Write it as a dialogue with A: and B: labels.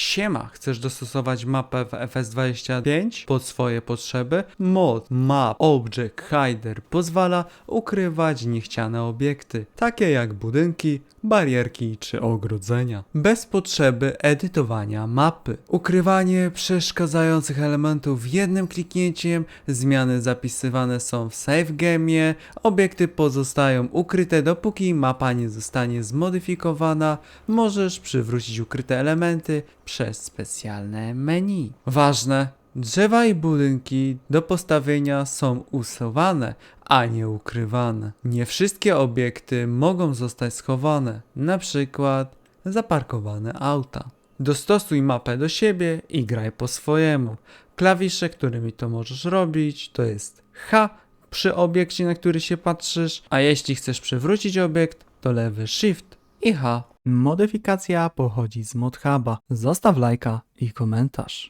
A: Siema, chcesz dostosować mapę w FS25 pod swoje potrzeby? Mod Map Object Hider pozwala ukrywać niechciane obiekty, takie jak budynki, barierki czy ogrodzenia, bez potrzeby edytowania mapy. Ukrywanie przeszkadzających elementów jednym kliknięciem, zmiany zapisywane są w save game'ie, obiekty pozostają ukryte dopóki mapa nie zostanie zmodyfikowana, możesz przywrócić ukryte elementy przez specjalne menu. Ważne, drzewa i budynki do postawienia są usuwane, a nie ukrywane. Nie wszystkie obiekty mogą zostać schowane, na przykład zaparkowane auta. Dostosuj mapę do siebie i graj po swojemu. Klawisze, którymi to możesz robić, to jest H przy obiekcie, na który się patrzysz, a jeśli chcesz przywrócić obiekt, to lewy Shift i H. Modyfikacja pochodzi z ModHuba. Zostaw lajka i komentarz.